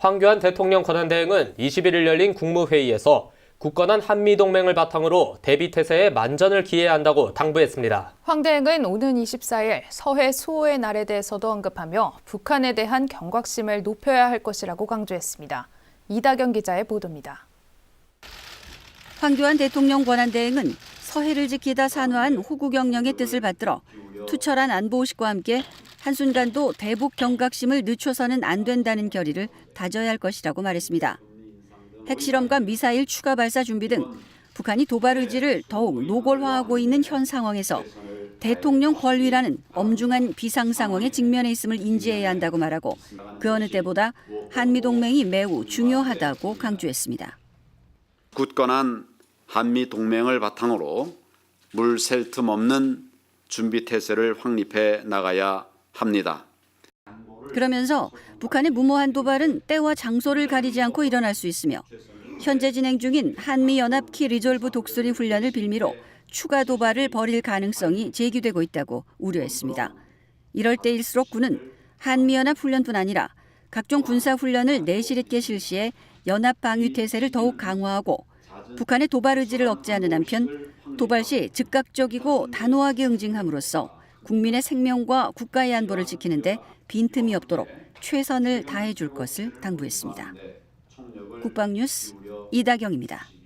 황교안 대통령 권한대행은 21일 열린 국무회의에서 굳건한 한미동맹을 바탕으로 대비태세에 만전을 기해야 한다고 당부했습니다. 황 대행은 오는 24일 서해 수호의 날에 대해서도 언급하며 북한에 대한 경각심을 높여야 할 것이라고 강조했습니다. 이다경 기자의 보도입니다. 황교안 대통령 권한대행은 서해를 지키다 산화한 호국영령의 뜻을 받들어 투철한 안보의식과 함께 한순간도 대북 경각심을 늦춰서는 안 된다는 결의를 다져야 할 것이라고 말했습니다. 핵실험과 미사일 추가 발사 준비 등 북한이 도발 의지를 더욱 노골화하고 있는 현 상황에서 대통령 권위라는 엄중한 비상 상황에 직면해 있음을 인지해야 한다고 말하고 그 어느 때보다 한미 동맹이 매우 중요하다고 강조했습니다. 굳건한 한미 동맹을 바탕으로 물셀틈 없는 준비 태세를 확립해 나가야 합니다. 그러면서 북한의 무모한 도발은 때와 장소를 가리지 않고 일어날 수 있으며 현재 진행 중인 한미 연합 키 리졸브 독수리 훈련을 빌미로 추가 도발을 벌일 가능성이 제기되고 있다고 우려했습니다. 이럴 때일수록 군은 한미 연합 훈련뿐 아니라 각종 군사 훈련을 내실 있게 실시해 연합 방위 태세를 더욱 강화하고 북한의 도발 의지를 억제하는 한편 도발 시 즉각적이고 단호하게 응징함으로써 국민의 생명과 국가의 안보를 지키는데 빈틈이 없도록 최선을 다해 줄 것을 당부했습니다. 국방뉴스 이다경입니다.